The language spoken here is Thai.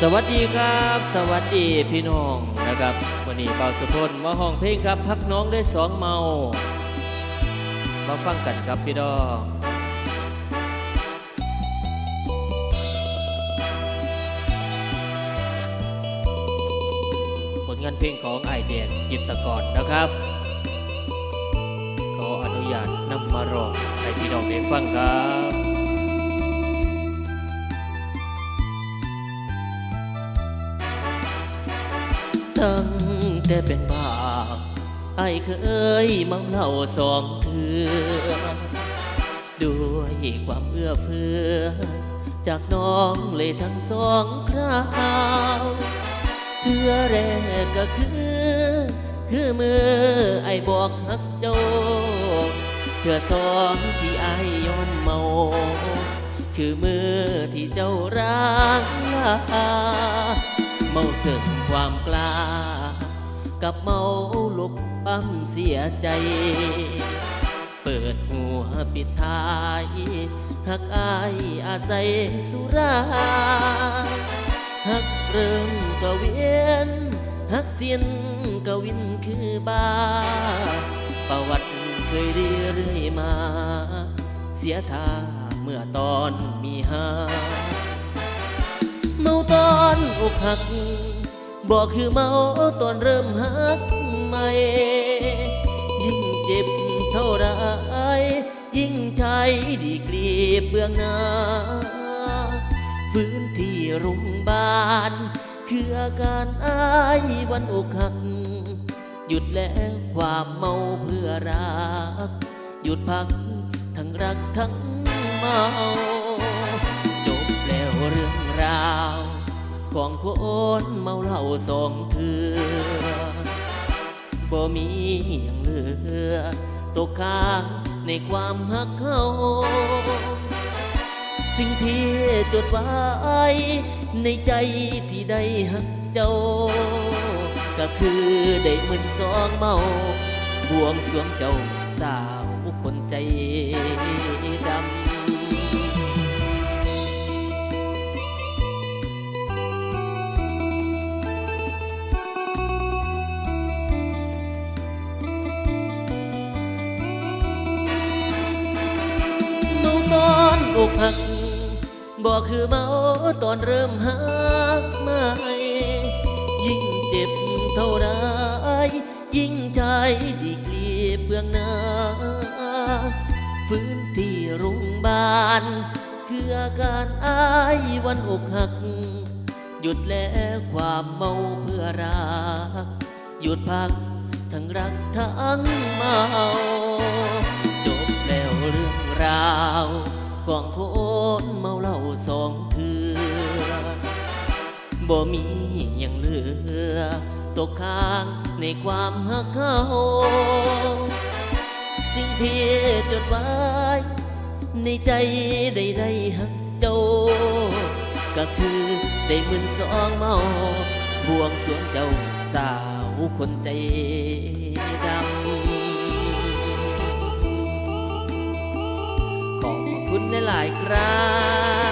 สวัสดีครับ สวัสดีพี่น้องนะครับ วันนี้เปาสุพลมาห้องเพลงครับ พักน้องได้สองเมา มาฟังกันครับพี่น้องผลงานเพลงของไอเดียจิตรกรนะครับขออนุญาตนำมาร้องให้พี่น้องได้ฟังครับ ตั้งแต่เป็นบาวไอ้เคยเมาเหล้าสองเถือด้วยความเอื้อเฟื้อ จากน้องเลยทั้งสองคราวเทือแรกก็คือ คือมือไอ้บอกฮักเจ้าเทือสองที่ไอ้ยอมเมา คือมือที่เจ้ารักลาเมาเสึก ความกล้า กับเมาลุกปั้มเสียใจ เปิดหัวปิดท้ายหักอายอาศัยสุราหักเริ่มก็เวียนหักเสียนก็วินคือบา ประวัติเคยเรื่อยมา เสียท่าเมื่อตอนมีหาเมาตอนอกหัก บอกคือเมาตอนเริ่มหักใหม่ ยิ่งเจ็บเท่าไรยิ่งใช้ดีกรีบเบื้องหน้าฟื้นที่โรงพยาบาลคืออาการอายวันอกหัก หยุดแล้วความเมาเพื่อรัก หยุดพักทั้งรักทั้งเมา ของคนเมาเหล้าสองเถือบ่มีอย่างเหลือตกค้างในความหักเขา สิ่งที่จดไว้ในใจที่ได้หักเจ้า ก็คือได้มึนสองเมา บวงสวงเจ้าสาวคนใจ อกหักบอกคือเมาตอนเริ่มหักใหม่ยิ่งเจ็บเท่าไรยิ่งใจดีกรีบเบื้องหน้าฟื้นที่โรงพยาบาลคืออาการอายวันอกหัก หยุดแล้วความเมาเพื่อรักหยุดพักทั้งรักทั้งเมา จบแล้วเรื่องราว ของคนเมาเหล้าสองเถือบ่มีอย่างเหลือ ตกค้างในความหักเขาสิ่งที่จดไว้ ในใจได้ได้หักเจ้า ก็คือได้มึนสองเมา บวงสวงเจ้าสาวคนใจ คุณหลาย ๆ ครับ